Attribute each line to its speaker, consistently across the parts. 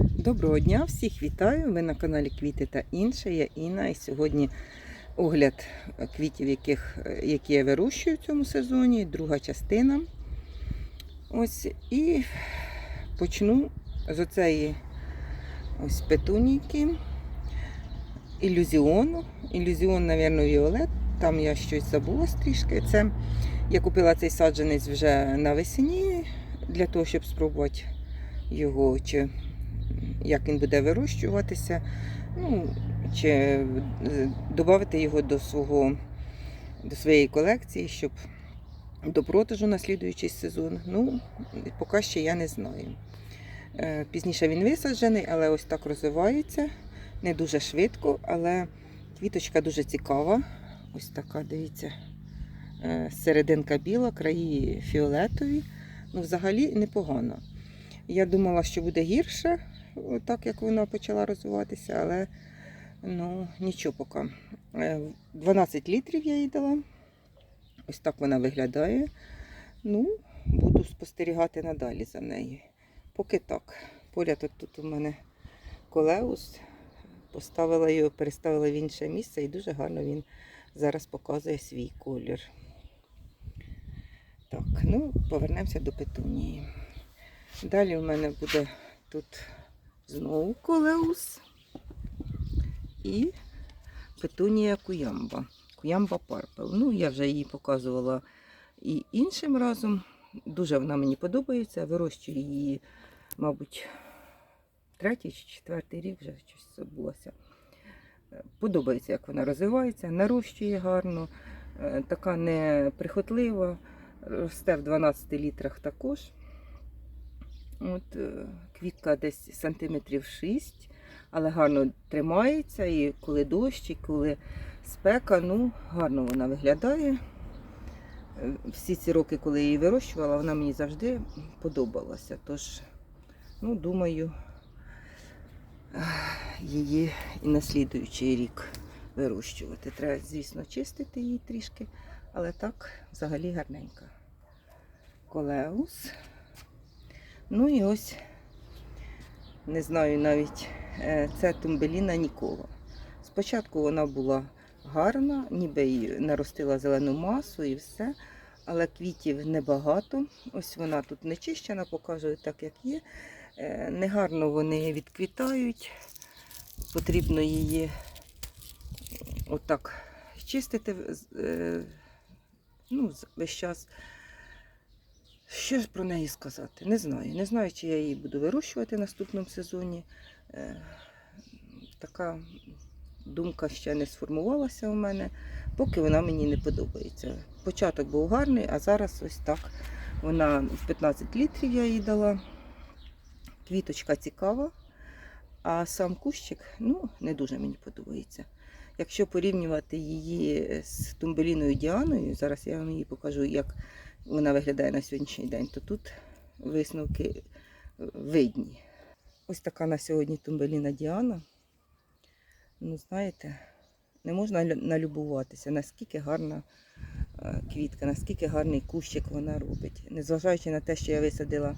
Speaker 1: Доброго дня, всіх вітаю! Ви на каналі Квіти та інше. Я Інна. І сьогодні огляд квітів, яких, які я вирощую в цьому сезоні, друга частина. Ось і почну з оцеї ось петунійки. Ілюзіону. Ілюзіон, мабуть, Віолет. Там я щось забула трішки. Це я купила цей саджанець вже навесні для того, щоб спробувати його чи як він буде вирощуватися, ну, чи додати його до свого до своєї колекції, щоб до продажу на слідуючий сезон. Ну, поки ще я не знаю. Е, Пізніше він висаджений, але ось так розвивається. Не дуже швидко, але квіточка дуже цікава. Ось така, дивіться, е, серединка біла, краї фіолетові. Ну, взагалі непогано. Я думала, що буде гірше, так як вона почала розвиватися, але ну, нічого поки. Е, 12 літрів я їй дала. Ось так вона виглядає. Ну, буду спостерігати надалі за нею. Поки так. Поряд от тут у мене колеус. Поставила його, переставила в інше місце і дуже гарно він зараз показує свій колір. Так, ну, повернемося до петунії. Далі у мене буде тут знову колеус і петунія куямба. Куямба Парпел. Ну, я вже її показувала і іншим разом. Дуже вона мені подобається. Вирощую її, мабуть, третій чи четвертий рік вже щось забулося. Подобається, як вона розвивається, нарощує гарно, е, така неприхотлива, росте в 12 літрах також. От, е, квітка десь сантиметрів 6, але гарно тримається. І коли дощ, і коли спека, ну, гарно вона виглядає. Е, Всі ці роки, коли я її вирощувала, вона мені завжди подобалася. Тож, ну, думаю, її і на слідуючий рік вирощувати. Треба, звісно, чистити її трішки, але так взагалі гарненька. Колеус. Ну і ось, не знаю навіть, е, це тумбеліна Нікола. Спочатку вона була гарна, ніби й наростила зелену масу і все, але квітів небагато. Ось вона тут не чищена, показую так, як є. Е, Негарно вони відквітають. Потрібно її отак чистити е, ну, весь час. Що ж про неї сказати? Не знаю. Не знаю, чи я її буду вирощувати в наступному сезоні. Е, Така думка ще не сформувалася у мене, поки вона мені не подобається. Початок був гарний, а зараз ось так. Вона в 15 літрів я їй дала. Квіточка цікава, а сам кущик ну, не дуже мені подобається. Якщо порівнювати її з тумбеліною Діаною, зараз я вам її покажу, як вона виглядає на сьогоднішній день, то тут висновки видні. Ось така на сьогодні тумбеліна Діана. Ну, знаєте, не можна налюбуватися, наскільки гарна е, квітка, наскільки гарний кущик вона робить. Незважаючи на те, що я висадила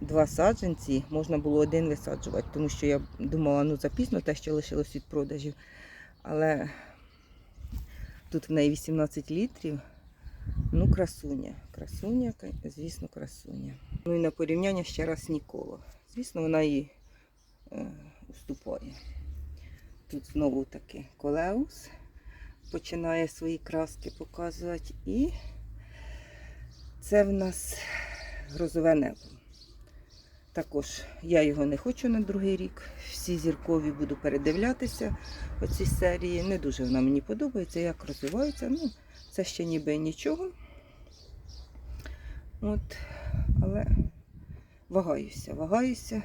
Speaker 1: два саджанці, можна було один висаджувати, тому що я думала, ну запізно те, що лишилось від продажів. Але тут в неї 18 літрів. Ну, красуня. Красуня, звісно, красуня. Ну і на порівняння ще раз Нікола. Звісно, вона їй е, уступає. Тут знову таки колеус починає свої краски показувати. І це в нас грозове небо. Також я його не хочу на другий рік. Всі зіркові буду передивлятися оці серії. Не дуже вона мені подобається, як розвивається. Ну, це ще ніби нічого. От, але вагаюся, вагаюся.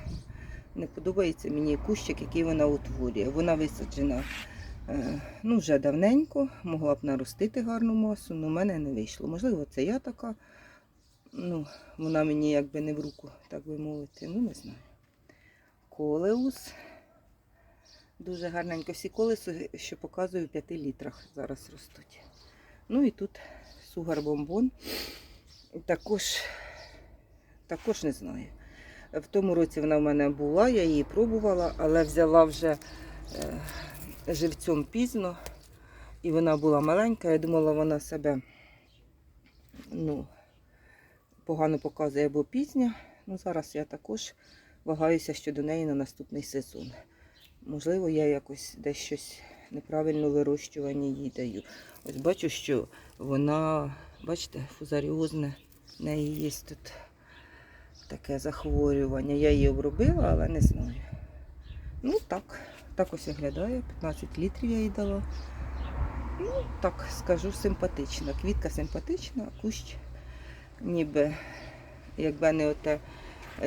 Speaker 1: Не подобається мені кущик, який вона утворює. Вона висаджена е, ну, вже давненько, могла б наростити гарну масу, але в мене не вийшло. Можливо, це я така. Ну, вона мені якби не в руку, так би мовити. Ну, не знаю. Колеус. Дуже гарненько. Всі колеси, що показую, в 5 літрах зараз ростуть. Ну і тут сугар бомбон. Також, також не знаю. В тому році вона в мене була, я її пробувала, але взяла вже е, живцем пізно. І вона була маленька. Я думала, вона себе ну, погано показує, бо пізня. Ну, зараз я також вагаюся щодо неї на наступний сезон. Можливо, я якось десь щось неправильно вирощування їй даю. Ось бачу, що вона, бачите, фузаріозне, в неї є тут таке захворювання. Я її обробила, але не знаю. Ну так, так ось виглядає. 15 літрів я їй дала. Ну, так скажу, симпатична. Квітка симпатична, кущ ніби, якби не оте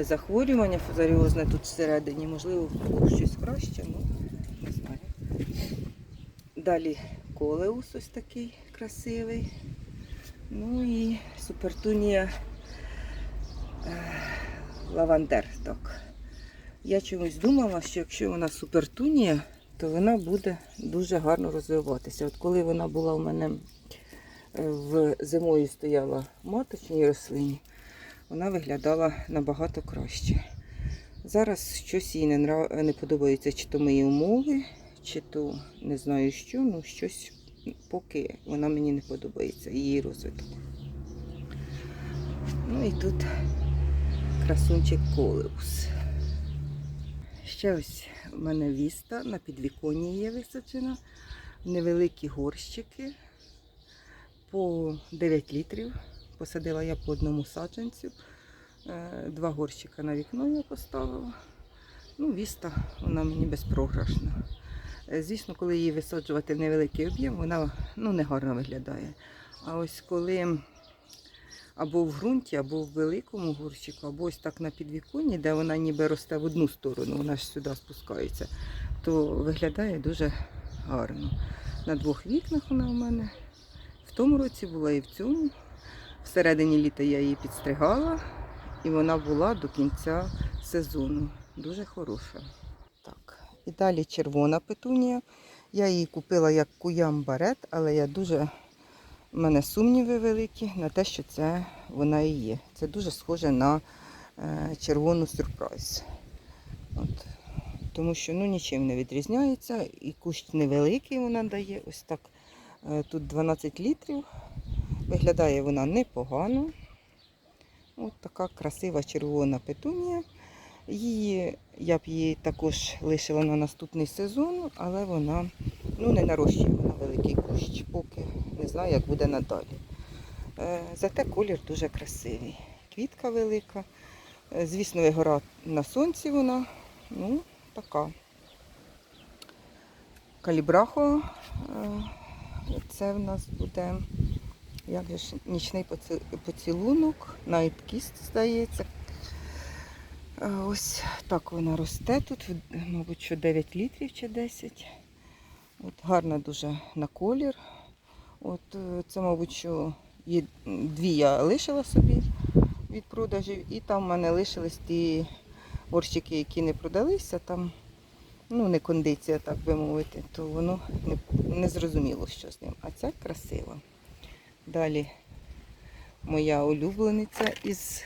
Speaker 1: захворювання фузаріозне тут всередині, можливо, когось щось краще, ну. Далі колеус ось такий красивий. Ну і супертунія е, лавандер. Так. Я чомусь думала, що якщо вона супертунія, то вона буде дуже гарно розвиватися. От коли вона була у мене е, в зимою стояла в маточній рослині, вона виглядала набагато краще. Зараз щось їй не, подобається, чи то мої умови, чи то не знаю що, ну щось поки вона мені не подобається, її розвиток. Ну і тут красунчик колеус. Ще ось у мене віста на підвіконні є висаджена. Невеликі горщики по 9 літрів. Посадила я по одному саджанцю. Е, Два горщика на вікно я поставила. Ну, віста, вона мені безпрограшна. Звісно, коли її висаджувати в невеликий об'єм, вона ну, не гарно виглядає. А ось коли або в ґрунті, або в великому горщику, або ось так на підвіконні, де вона ніби росте в одну сторону, вона ж сюди спускається, то виглядає дуже гарно. На двох вікнах вона у мене. В тому році була і в цьому. Всередині літа я її підстригала, і вона була до кінця сезону. Дуже хороша. І далі червона петунія. Я її купила як куям барет, але я дуже у мене сумніви великі на те, що це вона і є. Це дуже схоже на е, червону сюрприз. От. Тому що ну, нічим не відрізняється. І кущ невеликий вона дає. Ось так. Е, тут 12 літрів. Виглядає вона непогано. От така красива червона петунія. Її, я б її також лишила на наступний сезон, але вона ну, не нарощує вона великий кущ, поки не знаю, як буде надалі. Е, Зате колір дуже красивий. Квітка велика. Е, Звісно, вигора на сонці вона. Ну, така. Калібрахо. е, Це в нас буде як же нічний поцілунок, Night Kiss, здається. Е, Ось так вона росте тут, мабуть, що 9 літрів чи 10. От гарна дуже на колір. От е, це, мабуть, що є дві я лишила собі від продажів, і там в мене лишились ті горщики, які не продалися, там ну, не кондиція, так би мовити, то воно не, не зрозуміло, що з ним. А ця красива. Далі моя улюблениця із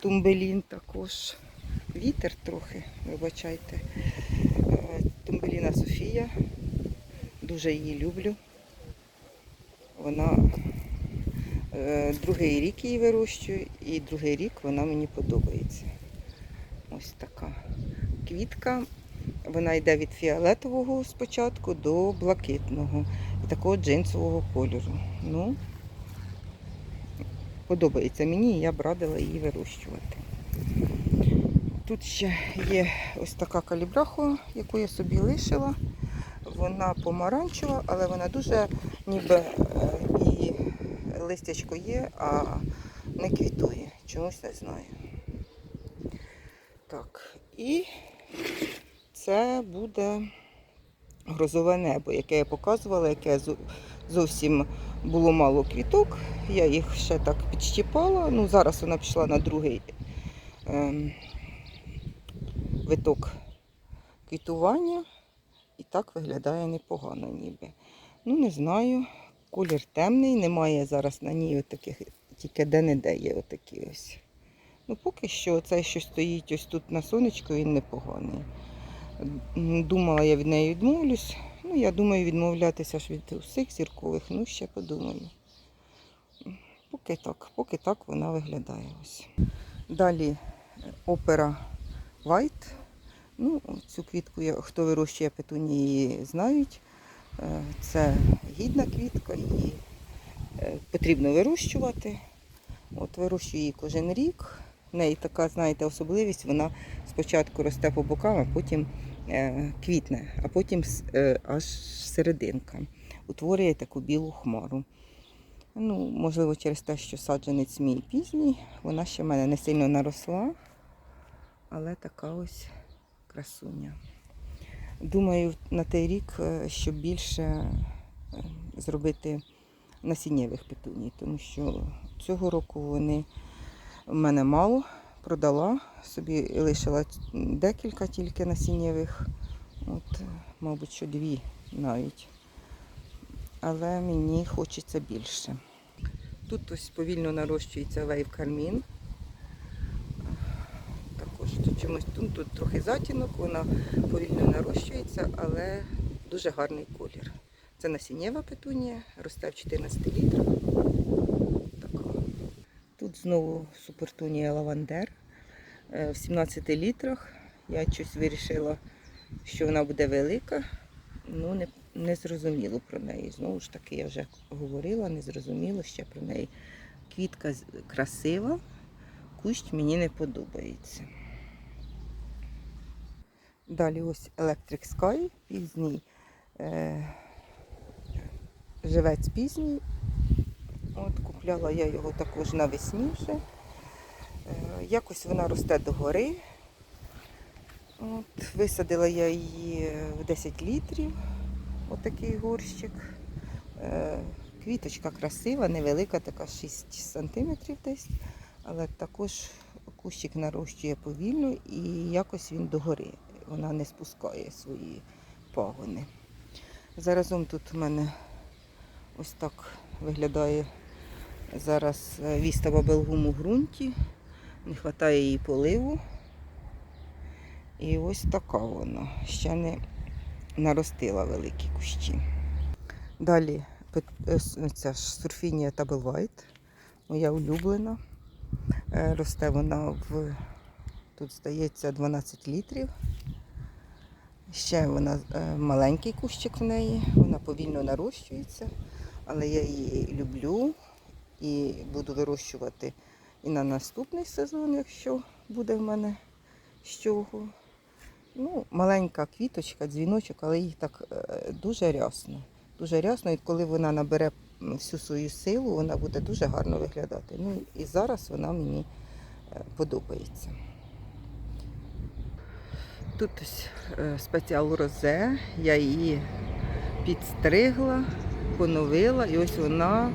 Speaker 1: Тумбелін також. Вітер трохи, вибачайте. Е, Тумбеліна Софія. Дуже її люблю. Вона е, другий рік її вирощую, і другий рік вона мені подобається. Ось така квітка. Вона йде від фіолетового спочатку до блакитного і такого джинсового кольору. Ну, подобається мені, і я б радила її вирощувати. Тут ще є ось така калібрахо, яку я собі лишила. Вона помаранчева, але вона дуже ніби е, і листячко є, а не квітує. Чомусь не знаю. Так, і це буде грозове небо, яке я показувала, яке зовсім було мало квіток. Я їх ще так підщіпала. Ну, зараз вона пішла на другий ем, виток квітування. І так виглядає непогано ніби. Ну, не знаю. Колір темний, немає зараз на ній отаких, тільки де-не-де є отакі ось Ну, поки що цей, що стоїть ось тут на сонечку, він непоганий. Думала, я від неї відмовлюсь. Ну, я думаю, відмовлятися ж від усіх зіркових, ну ще подумаю. Поки так, поки так вона виглядає ось. Далі опера White. Ну, цю квітку, хто вирощує петунії, знають. Е, Це гідна квітка, її е, потрібно вирощувати. От вирощую її кожен рік. В неї така, знаєте, особливість, вона спочатку росте по бокам, а потім е, квітне, а потім аж серединка. Утворює таку білу хмару. Ну, можливо, через те, що саджанець мій пізній, вона ще в мене не сильно наросла, але така ось красуня. Думаю, на той рік, е, щоб більше е, зробити насіннєвих петуній, тому що цього року вони в мене мало продала, собі лишила декілька тільки насіннєвих, от, е, мабуть, що дві навіть. Але мені хочеться більше. Тут ось повільно нарощується вейв кармін. Також тут чомусь тут, трохи затінок, вона повільно нарощується, але дуже гарний колір. Це насіннєва петунія, росте в 14 літрах. Тут знову супертунія лавандер е, в 17 літрах. Я щось вирішила, що вона буде велика. Ну, не, не зрозуміло про неї. Знову ж таки, я вже говорила, не зрозуміло ще про неї. Квітка красива, кущ мені не подобається. Далі ось Electric Sky, пізній. Е, живець пізній. От купляла я його також навесні вже. Е, якось вона росте догори. От, висадила я її в 10 літрів. Отакий горщик. Е, квіточка красива, невелика, така 6 сантиметрів десь. Але також кущик нарощує повільно і якось він догори. Вона не спускає свої пагони. Заразом тут у мене ось так виглядає зараз е, віста бабелгум у ґрунті. Не вистачає її поливу. І ось така вона. Ще не наростила великі кущі. Далі е, с- ця ж сурфінія White, моя улюблена. Е, Росте вона в тут здається 12 літрів. Ще вона е, маленький кущик в неї, вона повільно нарощується, але я її люблю і буду вирощувати і на наступний сезон, якщо буде в мене чого. Ну, маленька квіточка, дзвіночок, але їх так е, дуже рясно. Дуже рясно, і коли вона набере всю свою силу, вона буде дуже гарно виглядати. Ну і зараз вона мені е, подобається. Тут ось е, спеціал розе, я її підстригла, поновила, і ось вона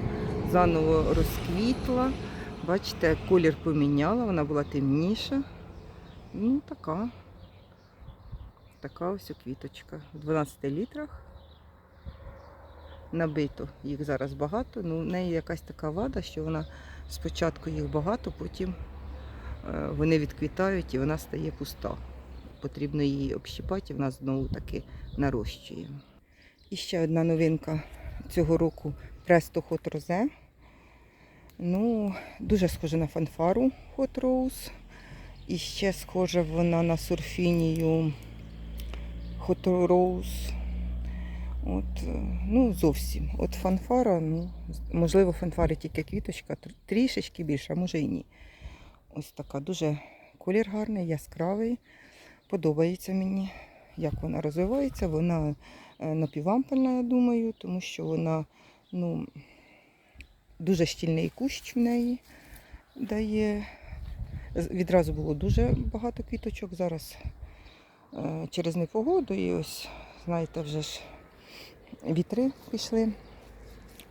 Speaker 1: заново розквітла. Бачите, колір поміняла, вона була темніша. Ну, така. Така ось квіточка в 12 літрах. Набито їх зараз багато. Ну, в неї якась така вада, що вона спочатку їх багато, потім е, вони відквітають і вона стає пуста. Потрібно її общипати, і вона знову таки нарощує. І ще одна новинка цього року Presto Hot Rose. Ну, дуже схожа на фанфару Hot Rose. І ще схожа вона на сурфінію Hot Rose. От, е, ну, зовсім. От фанфара, ну, можливо, фанфари тільки квіточка, трішечки більше, а може і ні. Ось така дуже колір гарний, яскравий. Подобається мені, як вона розвивається. Вона е, напівампельна, я думаю, тому що вона ну, дуже щільний кущ в неї дає. Відразу було дуже багато квіточок. Зараз е, через непогоду і ось, знаєте, вже ж вітри пішли.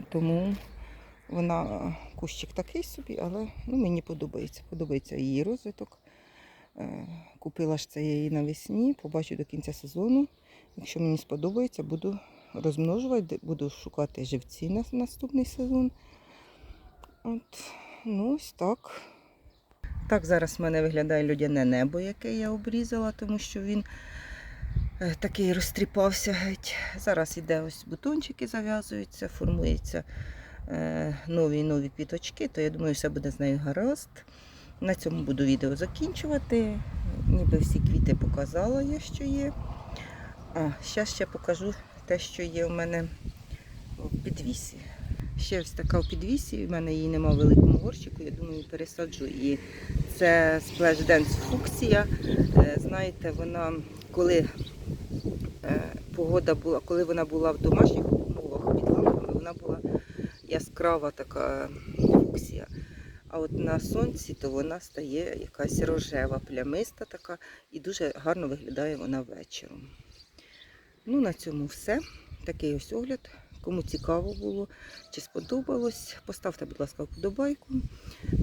Speaker 1: Тому вона е, кущик такий собі, але ну, мені подобається. Подобається її розвиток. Е, Купила ж це я її навесні, побачу до кінця сезону. Якщо мені сподобається, буду розмножувати, буду шукати живці на наступний сезон. От, ну ось так. Так зараз в мене виглядає людяне небо, яке я обрізала, тому що він е, такий розтріпався геть. Зараз іде ось бутончики зав'язуються, формуються е, нові і нові квіточки, то я думаю, все буде з нею гаразд. На цьому буду відео закінчувати. Ніби всі квіти показала я, що є. А, зараз ще покажу те, що є у мене в підвісі. Ще ось така в підвісі, у мене її нема в великому горщику, я думаю, пересаджу її. Це Splash Dance фуксія. Е, Знаєте, вона коли е, погода була, коли вона була в домашніх умовах під лампами, вона була яскрава така фуксія. А от на сонці то вона стає якась рожева, плямиста така, і дуже гарно виглядає вона вечором. Ну, на цьому все. Такий ось огляд. Кому цікаво було чи сподобалось, поставте, будь ласка, вподобайку,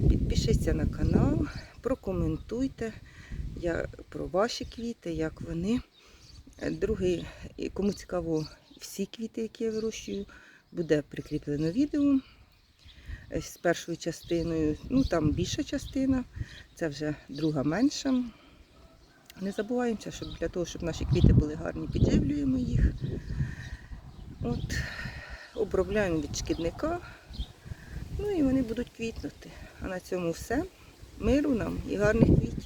Speaker 1: підпишіться на канал, прокоментуйте я, про ваші квіти, як вони. Другий, кому цікаво всі квіти, які я вирощую, буде прикріплено відео з першою частиною. Ну, там більша частина, це вже друга менша. Не забуваємося, щоб для того, щоб наші квіти були гарні, підживлюємо їх. От, обробляємо від шкідника. Ну і вони будуть квітнути. А на цьому все. Миру нам і гарних квітів.